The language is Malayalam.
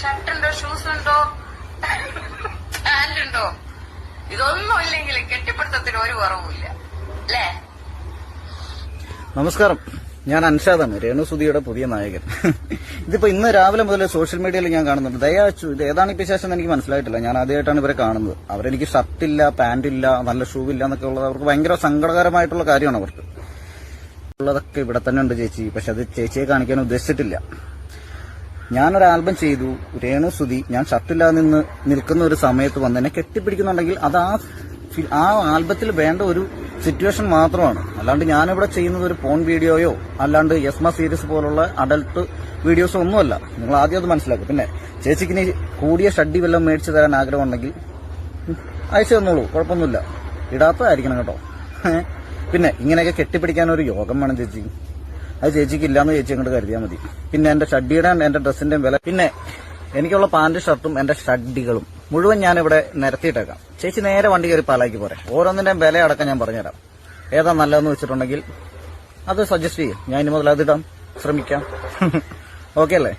ഷർട്ട് ഉണ്ടോ ഷൂസ് ഉണ്ടോ? പാന്റ് ഉണ്ടോ ഇതൊന്നും ഇല്ലെങ്കിൽ കെട്ടിപ്പിടുത്തത്തിന് ഒരു കുറവുമില്ല. അല്ലേ? നമസ്കാരം. ഞാൻ അൻഷാദാണ് രേണുസുതിയുടെ പുതിയ നായകൻ. ഇതിപ്പോ ഇന്ന് രാവിലെ മുതൽ സോഷ്യൽ മീഡിയയിൽ ഞാൻ കാണുന്നുണ്ട്. ദയാച്ചു ഇത് ഏതാണ് ഇപ്പൊ ശേഷം എനിക്ക് മനസ്സിലായിട്ടില്ല. ഞാൻ ആദ്യമായിട്ടാണ് ഇവരെ കാണുന്നത്. അവരെനിക്ക് ഷർട്ടില്ല പാന്റില്ല നല്ല ഷൂ ഇല്ല എന്നൊക്കെ ഉള്ളത് അവർക്ക് ഭയങ്കര സങ്കടകരമായിട്ടുള്ള കാര്യമാണ് അവർക്ക്. ഉള്ളതൊക്കെ ഇവിടെ തന്നെ ഉണ്ട് ചേച്ചി. പക്ഷെ അത് ചേച്ചിയെ കാണിക്കാൻ ഉദ്ദേശിച്ചിട്ടില്ല. ഞാനൊരു ആൽബം ചെയ്തു രേണു സുതി ഞാൻ ഷർട്ടില്ലാതെ നിന്ന് നിൽക്കുന്ന ഒരു സമയത്ത് വന്ന് എന്നെ കെട്ടിപ്പിടിക്കുന്നുണ്ടെങ്കിൽ അത് ആ ആ ആൽബത്തിൽ വേണ്ട ഒരു സിറ്റുവേഷൻ മാത്രമാണ്. അല്ലാണ്ട് ഞാനിവിടെ ചെയ്യുന്നത് ഒരു ഫോൺ വീഡിയോയോ അല്ലാണ്ട് യസ്മ സീരീസ് പോലുള്ള അഡൽട്ട് വീഡിയോസോ ഒന്നുമല്ല. നിങ്ങൾ ആദ്യം അത് മനസ്സിലാക്കും പിന്നെ ചേച്ചിക്ക് ഇനി കൂടിയ ഷഡ്ഡി വല്ലതും മേടിച്ചു തരാൻ ആഗ്രഹം ഉണ്ടെങ്കിൽ അയച്ചു തന്നോളൂ. കുഴപ്പമൊന്നുമില്ല. ഇടാത്തതായിരിക്കണം കേട്ടോ. പിന്നെ ഇങ്ങനെയൊക്കെ കെട്ടിപ്പിടിക്കാൻ ഒരു യോഗം വേണം ചേച്ചി. അത് ചേച്ചിക്ക് ഇല്ലാന്ന് ചേച്ചി അങ്ങോട്ട് കരുതിയാൽ മതി. പിന്നെ എന്റെ ഷഡ്ഡിയുടെയും എന്റെ ഡ്രസ്സിന്റെയും വില പിന്നെ എനിക്കുള്ള പാന്റ് ഷർട്ടും എന്റെ ഷഡ്ഡികളും മുഴുവൻ ഞാൻ ഇവിടെ നിരത്തിയിട്ടേക്കാം. ചേച്ചി നേരെ വണ്ടി കയറി പാലാക്കി പോരെ. ഓരോന്നിന്റെയും വില അടക്കം ഞാൻ പറഞ്ഞുതരാം. ഏതാ നല്ലതെന്ന് വെച്ചിട്ടുണ്ടെങ്കിൽ അത് സജസ്റ്റ് ചെയ്യും. ഞാൻ ഇനി മുതൽ അതിടാം ശ്രമിക്കാം. ഓക്കെ അല്ലേ?